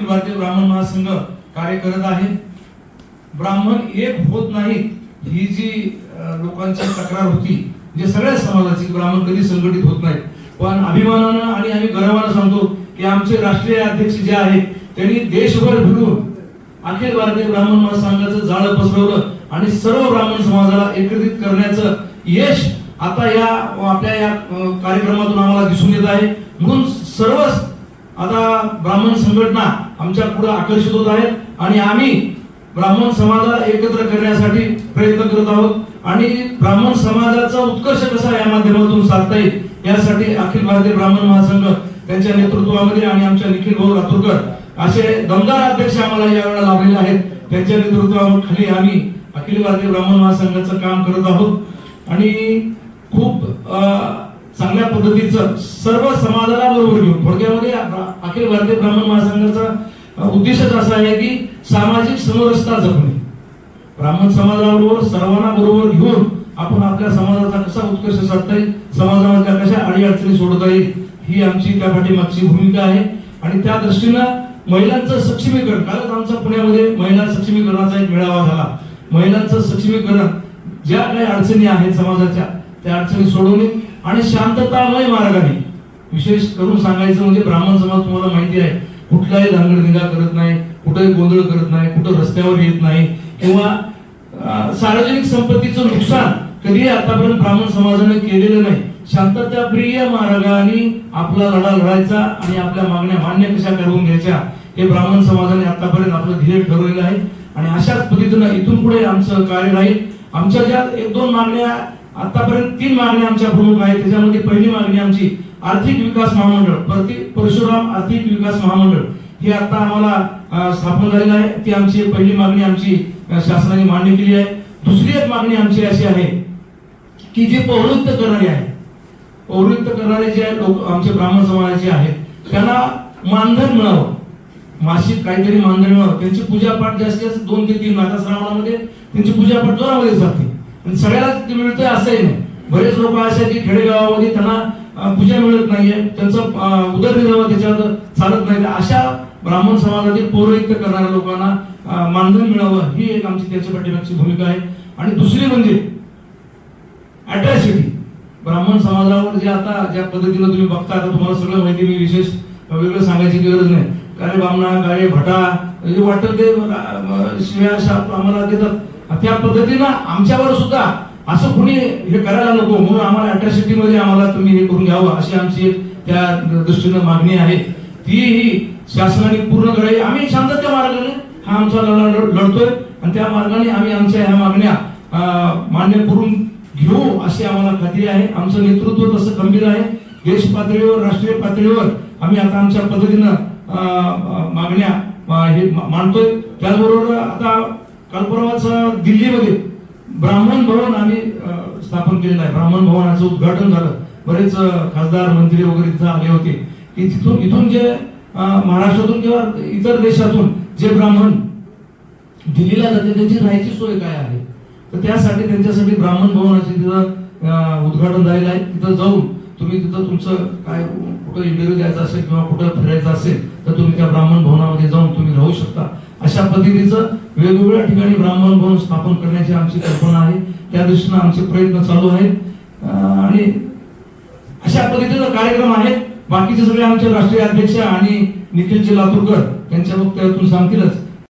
अखिल भारतीय ब्राह्मण महासंघ कार्य करत आहे. ब्राह्मण एक होत नाहीत ही जी लोकांची तक्रार होती जे सगळ्या समाजाची ब्राह्मण कधी संघटित होत नाहीत. पण अभिमानानं आणि आम्ही गर्वानं सांगतो की आमचे राष्ट्रीय अध्यक्ष जे आहेत त्यांनी देशभर फिरून अखिल भारतीय ब्राह्मण महासंघाचं जाळं पसरवलं आणि सर्व ब्राह्मण समाजाला एकत्रित करण्याचं यश आता या आपल्या या कार्यक्रमातून आम्हाला दिसून येत आहे. म्हणून सर्वच आता ब्राह्मण संघटना आमच्या पुढे आकर्षित होत आहेत आणि आम्ही ब्राह्मण समाजाला एकत्र करण्यासाठी प्रयत्न करत आहोत. आणि ब्राह्मण समाजाचा उत्कर्ष कसा या माध्यमातून साधता येईल यासाठी अखिल भारतीय ब्राह्मण महासंघ त्यांच्या नेतृत्वामध्ये आणि आमच्या निखिल भाऊ लातूरकर असे दमदार अध्यक्ष आम्हाला यावेळेला लाभलेले आहेत. त्यांच्या नेतृत्वाखाली आम्ही अखिल भारतीय ब्राह्मण महासंघाचं काम करत आहोत. आणि खूप चांगल्या पद्धतीचं सर्व समाजाला बरोबर घेऊन थोडक्यामध्ये अखिल भारतीय ब्राह्मण महासंघाचा उद्देशच असा आहे की सामाजिक समरसता जपणे. ब्राह्मण समाजाबरोबर सर्वांना बरोबर घेऊन आपण आपल्या समाजाचा कसा उत्कर्ष साधता येईल समाजामधल्या कशा अडीअडचणी सोडता येईल ही आमची त्या पाठीमागची भूमिका आहे. आणि त्या दृष्टीनं महिलांचं सक्षमीकरण कालच आमचा पुण्यामध्ये महिला सक्षमीकरणाचा एक मेळावा झाला. महिलांचं सक्षमीकरण ज्या काही अडचणी आहेत समाजाच्या त्या अडचणी सोडवणे आणि शांततामय मार्गाने विशेष करून सांगायचं म्हणजे ब्राह्मण समाज तुम्हाला माहिती आहे कुठलाही धांगडधिंगा करत नाही कुठेही गोंधळ करत नाही कुठं रस्त्यावर येत नाही किंवा सार्वजनिक संपत्तीचं नुकसान कधी आतापर्यंत ब्राह्मण समाजाने केलेलं नाही. शांतताप्रिय मार्गाने आपला लढा लढायचा आणि आपल्या मागण्या मान्य कशा करून घ्यायच्या हे ब्राह्मण समाजाने आतापर्यंत आपलं ध्येय ठरवलेलं आहे. आणि अशाच पद्धतीनं इथून पुढे आमचं कार्य राहील. आमच्या ज्या एक दोन मागण्या आतापर्यंत तीन मागण्या आमच्या प्रमुख आहेत. त्याच्यामध्ये पहिली मागणी आमची आर्थिक विकास महामंडळ. प्रति परशुराम आर्थिक विकास महामंडळ. हे आता आम्हाला स्थापन झालेलं आहे. ती आमची पहिली मागणी आमची शासनाने मान्य केली आहे. दुसरी एक मागणी आमची अशी आहे की जे पौरोहित्य करणारे आहे पौवृत्त करणारे जे लोक आमचे ब्राह्मण समाजाचे आहेत त्यांना मानधन मिळावं. मासिक काहीतरी मानधन मिळावं. त्यांची पूजापाठ जास्तीत जास्त दोन ते तीन आता श्रावणामध्ये त्यांची पूजापाठ जोरामध्ये जाते. आणि सगळ्यालाच ते मिळतंय असंही नाही. बरेच लोक असे की खेडेगावामध्ये त्यांना पूजा मिळत नाहीये. त्यांचं उदरनिर्वाह त्याच्यावर चालत नाही. अशा ब्राह्मण समाजातील पौरोहित्य करणाऱ्या लोकांना मानधन मिळावं ही एक आमची त्याच्या पाठीमागची भूमिका आहे. आणि दुसरी म्हणजे अट्रॅसिटी ब्राह्मण समाजावर जे आता ज्या पद्धतीनं तुम्ही बघता आता तुम्हाला सगळं माहिती मी विशेष वेगळं सांगायची गरज नाही. काळे बामणा काळे भटा जे वाटत ते शिव्या शाप आम्हाला देतात. त्या पद्धतीनं आमच्यावर सुद्धा असं कुणी हे करायला नको. म्हणून आम्हाला अट्रॅसिटी मध्ये आम्हाला तुम्ही हे करून घ्यावं अशी आमची त्या दृष्टीनं मागणी आहे. ती ही शासनाने पूर्ण करावी. आम्ही शांततेच्या मार्गाने हा आमचा लढा लढ- लढतोय. आणि त्या मार्गाने आम्ही आमच्या ह्या मागण्या मान्य करून घेऊ अशी आम्हाला खात्री आहे. आमचं नेतृत्व तसं गंभीर आहे. देश पातळीवर राष्ट्रीय पातळीवर आम्ही आता आमच्या पद्धतीनं मागण्या हे मांडतोय. त्याचबरोबर आता काल परवाच दिल्लीमध्ये ब्राह्मण भवन आम्ही स्थापन केलेलं आहे. ब्राह्मण भवनाचं उद्घाटन झालं. बरेच खासदार मंत्री वगैरे तिथं आले होते. की तिथून इथून जे महाराष्ट्रातून किंवा इतर देशातून जे ब्राह्मण दिल्लीला जाते त्यांची राहायची सोय काय आहे? तर त्यासाठी त्यांच्यासाठी ब्राह्मण भवनाचे तिथं उद्घाटन झालेलं आहे. तिथं जाऊन तुम्ही तिथं तुमचं काय कुठं इंटरव्ह्यू द्यायचा असेल किंवा कुठं फिरायचं असेल तर तुम्ही त्या ब्राह्मण भवनामध्ये जाऊन तुम्ही राहू शकता. अशा पद्धतीचं वेगवेगळ्या ठिकाणी ब्राह्मण भवन स्थापन करण्याची आमची कल्पना आहे. त्या दृष्टीनं आमचे प्रयत्न चालू आहेत. आणि अशा पद्धतीचा कार्यक्रम आहे. बाकीचे सगळे आमचे राष्ट्रीय अध्यक्ष आणि निखिलजी लातूरकर त्यांच्या वक्तव्यातून सांगतीलच.